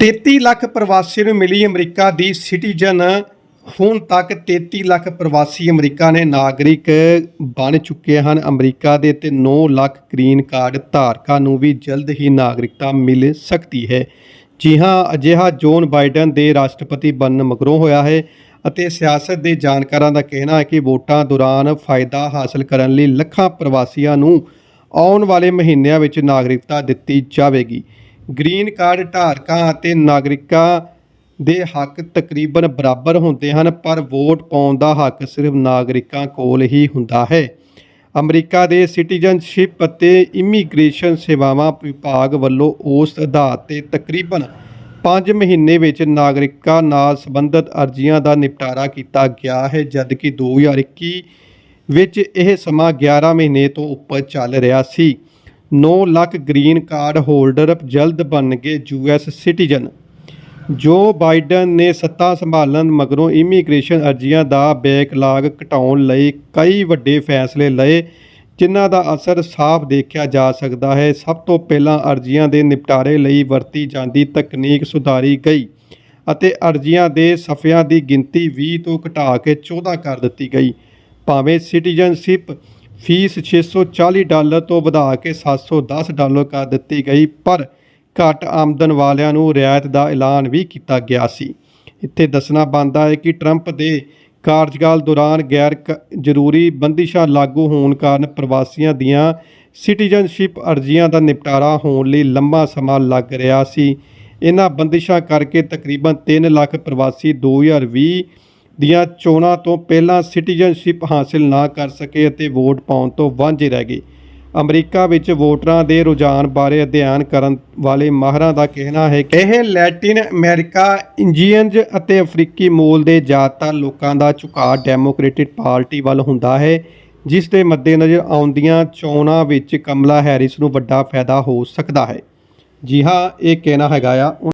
33 ਲੱਖ ਪ੍ਰਵਾਸੀ ਨੂੰ ਮਿਲੀ ਅਮਰੀਕਾ ਦੀ ਸਿਟੀਜ਼ਨ। ਹੁਣ ਤੱਕ 33 ਲੱਖ ਪ੍ਰਵਾਸੀ ਅਮਰੀਕਾ ਨੇ ਨਾਗਰਿਕ ਬਣ ਚੁੱਕੇ ਹਨ। ਅਮਰੀਕਾ ਦੇ ਤੇ 9 ਲੱਖ ਗ੍ਰੀਨ ਕਾਰਡ ਧਾਰਕਾਂ ਨੂੰ ਵੀ ਜਲਦ ਹੀ ਨਾਗਰਿਕਤਾ ਮਿਲ ਸਕਦੀ ਹੈ। ਜੀ ਹਾਂ, ਅਜਿਹਾ ਜੋਨ ਬਾਈਡਨ ਦੇ ਰਾਸ਼ਟਰਪਤੀ ਬਣਨ ਮਗਰੋਂ ਹੋਇਆ ਹੈ ਅਤੇ ਸਿਆਸਤ ਦੇ ਜਾਣਕਾਰਾਂ ਦਾ ਕਹਿਣਾ ਹੈ ਕਿ ਵੋਟਾਂ ਦੌਰਾਨ ਫਾਇਦਾ ਹਾਸਲ ਕਰਨ ਲਈ ਲੱਖਾਂ ਪ੍ਰਵਾਸੀਆਂ ਨੂੰ ਆਉਣ ਵਾਲੇ ਮਹੀਨਿਆਂ ਵਿੱਚ ਨਾਗਰਿਕਤਾ ਦਿੱਤੀ ਜਾਵੇਗੀ। ਗ੍ਰੀਨ ਕਾਰਡ ਧਾਰਕਾਂ ਅਤੇ ਨਾਗਰਿਕਾਂ ਦੇ ਹੱਕ ਤਕਰੀਬਨ ਬਰਾਬਰ ਹੁੰਦੇ ਹਨ, ਪਰ ਵੋਟ ਪਾਉਣ ਦਾ ਹੱਕ ਸਿਰਫ ਨਾਗਰਿਕਾਂ ਕੋਲ ਹੀ ਹੁੰਦਾ ਹੈ। ਅਮਰੀਕਾ ਦੇ ਸਿਟੀਜ਼ਨਸ਼ਿਪ ਅਤੇ ਇਮੀਗ੍ਰੇਸ਼ਨ ਸੇਵਾਵਾਂ ਵਿਭਾਗ ਵੱਲੋਂ ਉਸ ਆਧਾਰ ਤੇ ਤਕਰੀਬਨ 5 ਮਹੀਨੇ ਵਿੱਚ ਨਾਗਰਿਕਾਂ ਨਾਲ ਸੰਬੰਧਿਤ ਅਰਜ਼ੀਆਂ ਦਾ ਨਿਪਟਾਰਾ ਕੀਤਾ ਗਿਆ ਹੈ, ਜਦਕਿ 2021 ਵਿੱਚ ਇਹ ਸਮਾਂ 11 ਮਹੀਨੇ ਤੋਂ ਉੱਪਰ ਚੱਲ ਰਿਹਾ ਸੀ। 9 ਲੱਖ ਗ੍ਰੀਨ ਕਾਰਡ ਹੋਲਡਰ ਜਲਦ ਬਣਨਗੇ ਯੂਐਸ ਸਿਟੀਜ਼ਨ। ਜੋ ਬਾਈਡਨ ਨੇ ਸੱਤਾ ਸੰਭਾਲਣ ਮਗਰੋਂ ਇਮੀਗ੍ਰੇਸ਼ਨ ਅਰਜ਼ੀਆਂ ਦਾ ਬੈਕਲਾਗ ਘਟਾਉਣ ਲਈ ਕਈ ਵੱਡੇ ਫੈਸਲੇ ਲਏ, ਜਿਨ੍ਹਾਂ ਦਾ ਅਸਰ ਸਾਫ਼ ਦੇਖਿਆ ਜਾ ਸਕਦਾ ਹੈ। ਸਭ ਤੋਂ ਪਹਿਲਾਂ ਅਰਜ਼ੀਆਂ ਦੇ ਨਿਪਟਾਰੇ ਲਈ ਵਰਤੀ ਜਾਂਦੀ ਤਕਨੀਕ ਸੁਧਾਰੀ ਗਈ ਅਤੇ ਅਰਜ਼ੀਆਂ ਦੇ ਸਫ਼ਿਆਂ ਦੀ ਗਿਣਤੀ 20 ਤੋਂ ਘਟਾ ਕੇ 14 ਕਰ ਦਿੱਤੀ ਗਈ। ਭਾਵੇਂ ਸਿਟੀਜ਼ਨਸ਼ਿਪ ਫੀਸ 640 ਡਾਲਰ ਤੋਂ ਵਧਾ ਕੇ 710 ਡਾਲਰ ਕਰ ਦਿੱਤੀ ਗਈ, ਪਰ ਘੱਟ ਆਮਦਨ ਵਾਲਿਆਂ ਨੂੰ ਰਿਆਇਤ ਦਾ ਐਲਾਨ ਵੀ ਕੀਤਾ ਗਿਆ ਸੀ। ਇੱਥੇ ਦੱਸਣਾ ਬਣਦਾ ਹੈ ਕਿ ਟਰੰਪ ਦੇ ਕਾਰਜਕਾਲ ਦੌਰਾਨ ਗੈਰ ਕ- ਜ਼ਰੂਰੀ ਬੰਦਿਸ਼ਾਂ ਲਾਗੂ ਹੋਣ ਕਾਰਨ ਪ੍ਰਵਾਸੀਆਂ ਦੀਆਂ ਸਿਟੀਜ਼ਨਸ਼ਿਪ ਅਰਜ਼ੀਆਂ ਦਾ ਨਿਪਟਾਰਾ ਹੋਣ ਲਈ ਲੰਮਾ ਸਮਾਂ ਲੱਗ ਰਿਹਾ ਸੀ। ਇਹਨਾਂ ਬੰਦਿਸ਼ਾਂ ਕਰਕੇ ਤਕਰੀਬਨ 3 ਲੱਖ ਪ੍ਰਵਾਸੀ 2020 ਦੀਆਂ ਚੋਣਾਂ ਤੋਂ ਪਹਿਲਾਂ ਸਿਟੀਜ਼ਨਸ਼ਿਪ ਹਾਸਲ ਨਾ ਕਰ ਸਕੇ ਅਤੇ ਵੋਟ ਪਾਉਣ ਤੋਂ ਵਾਂਝੇ ਰਹਿ ਗਏ। ਅਮਰੀਕਾ ਵਿੱਚ ਵੋਟਰਾਂ ਦੇ ਰੁਝਾਨ ਬਾਰੇ ਅਧਿਐਨ ਕਰਨ ਵਾਲੇ ਮਾਹਰਾਂ ਦਾ ਕਹਿਣਾ ਹੈ ਕਿ ਇਹ ਲੈਟਿਨ ਅਮਰੀਕਾ, ਇੰਡੀਅਨਜ਼ ਅਤੇ ਅਫਰੀਕੀ ਮੂਲ ਦੇ ਜ਼ਿਆਦਾਤਰ ਲੋਕਾਂ ਦਾ ਝੁਕਾਅ ਡੈਮੋਕ੍ਰੈਟਿਕ ਪਾਰਟੀ ਵੱਲ ਹੁੰਦਾ ਹੈ, ਜਿਸ ਦੇ ਮੱਦੇਨਜ਼ਰ ਆਉਂਦੀਆਂ ਚੋਣਾਂ ਵਿੱਚ ਕਮਲਾ ਹੈਰਿਸ ਨੂੰ ਵੱਡਾ ਫਾਇਦਾ ਹੋ ਸਕਦਾ ਹੈ। ਜੀ ਹਾਂ, ਇਹ ਕਹਿਣਾ ਹੈਗਾ ਆ।